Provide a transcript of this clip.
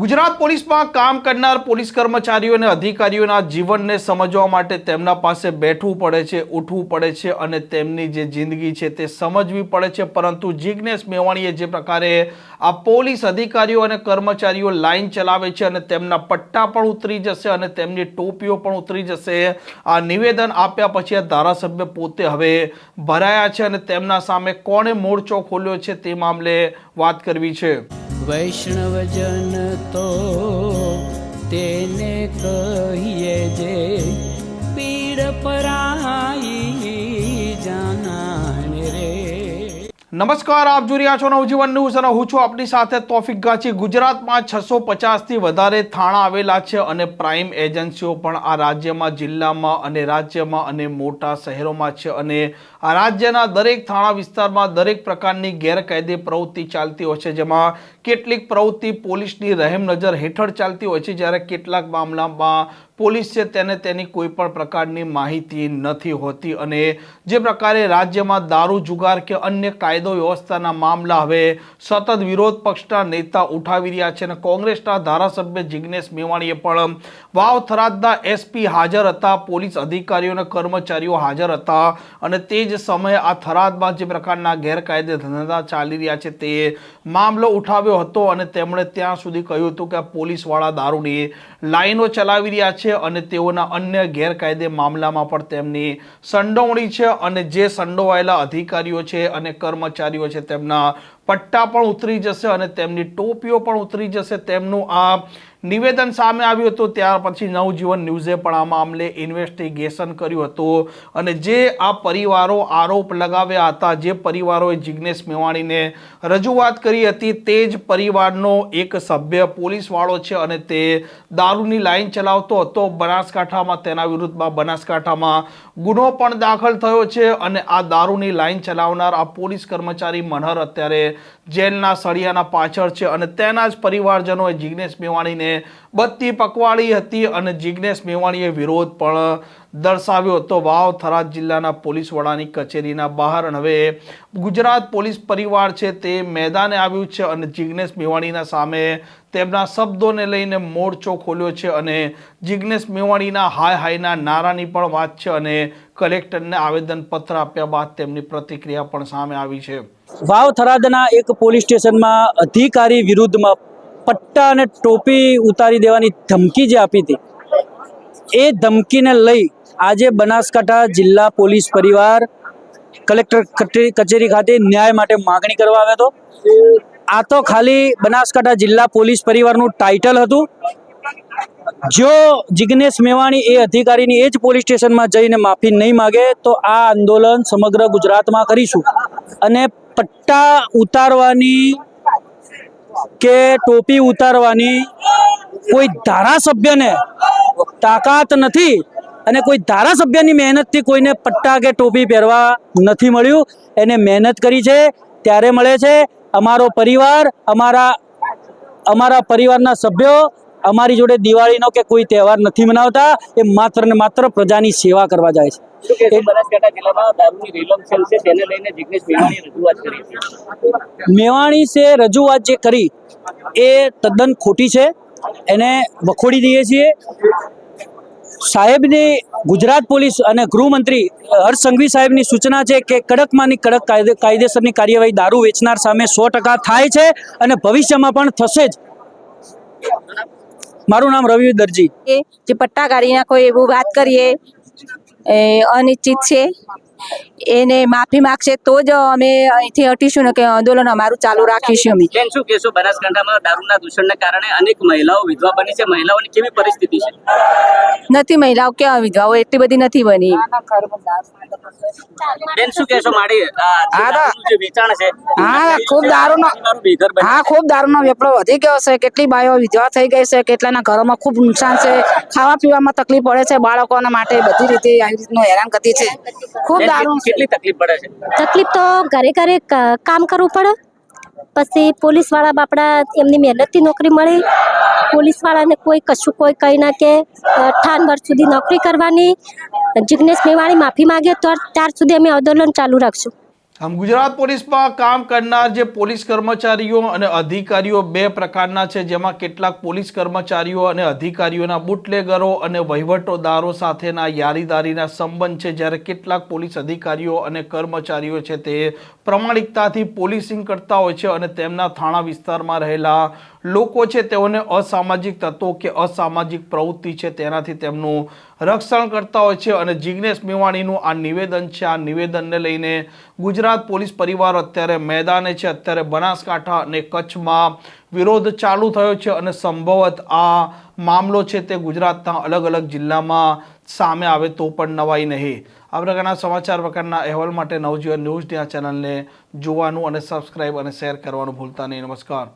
ગુજરાત પોલીસમાં કામ કરનાર પોલીસ કર્મચારીઓ અને અધિકારીઓના જીવનને સમજવા માટે તેમના પાસે બેઠવું પડે છે, ઉઠવું પડે છે અને તેમની જે જિંદગી છે તે સમજવી પડે છે. પરંતુ જિજ્ઞેશ મેવાણીએ જે પ્રકારે આ પોલીસ અધિકારીઓ અને કર્મચારીઓ લાઈન ચલાવે છે અને તેમના પટ્ટા પણ ઉતરી જશે અને તેમની ટોપીઓ પણ ઉતરી જશે, આ નિવેદન આપ્યા પછી આ ધારાસભ્ય પોતે હવે ભરાયા છે અને તેમના સામે કોણે મોરચો ખોલ્યો છે તે મામલે વાત કરવી છે. વૈષ્ણવજન તો તેને કહીએ જે પીડ પરાઈ જાનાને રે. નમસ્કાર આપ જોઈ રહ્યા છો નવજીવન ન્યૂઝ અને હું છું આપની સાથે તોફિક ગાચી. ગુજરાતમાં છસો પચાસથી વધારે થાણા આવેલા છે અને પ્રાઇમ એજન્સીઓ પણ આ રાજ્યમાં જિલ્લામાં અને રાજ્યમાં અને મોટા શહેરોમાં છે અને રાજ્યના દરેક થાણા વિસ્તારમાં દરેક પ્રકારની ગેરકાયદે પ્રવૃત્તિ ચાલતી હોય છે, જેમાં કેટલીક પ્રવૃત્તિ પોલીસની રહેમ નજર હેઠળ ચાલતી હોય છે, જ્યારે કેટલાક મામલામાં પોલીસ છે તેને તેની કોઈ પણ પ્રકારની માહિતી નથી હોતી. અને જે પ્રકારે રાજ્યમાં દારૂ, જુગાર કે અન્ય કાયદો વ્યવસ્થાના મામલા હવે સતત વિરોધ પક્ષના નેતા ઉઠાવી રહ્યા છે અને કોંગ્રેસના ધારાસભ્ય જિજ્ઞેશ મેવાણીએ પણ વાવ થરાદના એસપી હાજર હતા, પોલીસ અધિકારીઓ અને કર્મચારીઓ હાજર હતા અને તે જ સમયે આ થરાદમાં જે પ્રકારના ગેરકાયદે ધંધા ચાલી રહ્યા છે તે મામલો ઉઠાવ્યો હતો અને તેમણે ત્યાં સુધી કહ્યું હતું કે પોલીસવાળા દારૂની લાઈનો ચલાવી રહ્યા છે અને તેઓના અન્ય ગેરકાયદે મામલામાં પણ તેમની સંડોવણી છે અને જે સંડોવાયેલા અધિકારીઓ છે અને કર્મચારીઓ છે તેમના પટ્ટા પણ ઉતરી જશે અને તેમની ટોપીઓ પણ ઉતરી જશે. તેમનું આ નિવેદન સામે આવ્યું હતું. ત્યાર પછી નવજીવન ન્યૂઝે પણ આ મામલે ઇન્વેસ્ટિગેશન કર્યું હતું. અને જે આ પરિવારો આરોપ લગાવ્યા હતા, જે પરિવારોએ જિગ્નેશ મેવાણીને રજૂઆત કરી હતી, તે જ પરિવારનો એક સભ્ય પોલીસવાળો છે અને તે દારૂની લાઇન ચલાવતો હતો. બનાસકાંઠામાં તેના વિરુદ્ધમાં બનાસકાંઠામાં ગુનો પણ દાખલ થયો છે અને આ દારૂની લાઇન ચલાવનાર આ પોલીસ કર્મચારી મનહર અત્યારે જેલના સળિયાના પાછળ છે અને તેના જ પરિવારજનોએ જિગ્નેશ મેવાણીને બત્તી પકવાડી હતી અને જિગ્નેશ મેવાણીએ વિરોધ પણ દર્શાવ્યો હતો. વાવ થરાદ જિલ્લાના પોલીસ વડાની કચેરીના બહાર હવે ગુજરાત પોલીસ પરિવાર છે તે મેદાને આવ્યું છે અને જિગ્નેશ મેવાણીના સામે તેમના શબ્દોને લઈને મોરચો ખોલ્યો છે અને જિગ્નેશ મેવાણીના હાય હાયના નારાની પણ વાત છે અને કલેક્ટરને આવેદનપત્ર આપ્યા બાદ તેમની પ્રતિક્રિયા પણ સામે આવી છે. વાવ થરાદના એક પોલીસ સ્ટેશનમાં અધિકારી વિરુદ્ધમાં પટ્ટા અને ટોપી ઉતારી દેવાની ધમકી જે આપી હતી, એ ધમકીને લઈ આજે બનાસકાંઠા જિલ્લા પોલીસ પરિવાર કલેક્ટર કચે- કચેરી ખાતે ન્યાય માટે માગણી કરવા આવ્યો હતો. આ તો ખાલી બનાસકાંઠા જિલ્લા પોલીસ પરિવારનું ટાઇટલ હતું. જો જિગ્નેશ મેવાણી એ અધિકારીની એ જ પોલીસ સ્ટેશનમાં જઈને માફી નહીં માગે, તો આ આંદોલન સમગ્ર ગુજરાતમાં કરીશું. અને પટ્ટા ઉતારવાની કે ટોપી ઉતારવાની કોઈ ધારાસભ્યને તાકાત નથી અને કોઈ ધારાસભ્યની મહેનતથી કોઈને પટ્ટા કે ટોપી પહેરવા નથી મળ્યું. એને મહેનત કરી છે, ત્યારે મળે છે. અમારો પરિવાર અમારા અમારા પરિવારના સભ્યો અમારી જોડે દિવાળીનો કે કોઈ તહેવાર નથી મનાવતા એ માત્ર ને માત્ર પ્રજાની સેવા કરવા જાય છે. મેવાણી છે રજૂઆત જે કરી એ તદ્દન ખોટી છે. એને વખોડી દઈએ છીએ. સાહેબની ગુજરાત પોલીસ અને ગૃહમંત્રી હર્ષ સંઘવી સાહેબની સૂચના છે કે કડકમાંની કડક કાયદે કાયદેસરની કાર્યવાહી દારૂ વેચનાર સામે સો થાય છે અને ભવિષ્યમાં પણ થશે જ. મારું નામ રવિ દરજી. જે પટ્ટા નાખો એવું વાત કરીએ અનિશ્ચિત છે. એને માફી માગશે તો જ અમે અહીંથી હટીશું ને કે આંદોલન અમારું ચાલુ રાખીશું અમે. બેન શું કહેશો? બનાસકાંઠામાં દારૂના દૂષણને કારણે અનેક મહિલાઓ વિધવા બની છે. મહિલાઓની કેવી પરિસ્થિતિ છે? નથી મહિલાઓ ક્યાં વિધવાઓ? એટલી બધી નથી બની. બેન શું કહેશો? માડી જે વેચાણ છે હા, ખૂબ દારૂનો- દારૂ હા ખૂબ દારૂનો વેપરો વધી ગયો છે. કેટલી બાયો વિધવા થઈ ગઈ છે. કેટલાના ઘરોમાં ખૂબ નુકસાન છે. ખાવા પીવામાં તકલીફ પડે છે બાળકોના માટે. બધી રીતે આવી રીતનું હેરાન ગતિ છે. ખૂબ દારૂ કેટલી તકલીફ પડે છે? તકલીફ તો ઘરે ઘરે કામ કરવું પડે. પછી પોલીસવાળા બાપડા એમની મહેનતથી નોકરી મળે. પોલીસવાળાને કોઈ કશું કોઈ કહી ના કે અઠાન વર્ષ સુધી નોકરી કરવાની. જિગ્નેશ મેવાણી માફી માગે તો ત્યાર સુધી અમે આંદોલન ચાલુ રાખશું. આમ ગુજરાત પોલીસમાં કામ કરનાર જે પોલીસ કર્મચારીઓ અને અધિકારીઓ બે પ્રકારના છે, જેમાં કેટલાક પોલીસ કર્મચારીઓ અને અધિકારીઓના બુટલેગરો અને વહીવટોદારો સાથેના યારીદારીના સંબંધ છે. જ્યારે કેટલાક પોલીસ અધિકારીઓ અને કર્મચારીઓ છે, તે પ્રમાણિકતાથી પોલીસિંગ કરતા હોય છે અને તેમના થાણા વિસ્તારમાં રહેલા લોકો છે, તેઓને અસામાજિક તત્વો કે અસામાજિક પ્રવૃત્તિ છે, તેનાથી તેમનું રક્ષણ કરતા હોય છે. અને જિગ્નેશ મેવાણીનું આ નિવેદન છે. આ નિવેદનને લઈને ગુજરાત પોલીસ પરિવાર અત્યારે મેદાને છે, અત્યારે બનાસકાંઠા અને કચ્છમાં વિરોધ ચાલુ થયો છે અને સંભવત આ મામલો છે તે ગુજરાતના અલગ અલગ જિલ્લામાં સામે આવે તો પણ નવાઈ નહીં. આ પ્રકારના સમાચાર પ્રકારના અહેવાલ માટે નવજીવન ન્યૂઝની આ ચેનલને જોવાનું અને સબસ્ક્રાઇબ અને શેર કરવાનું ભૂલતા નહીં. નમસ્કાર.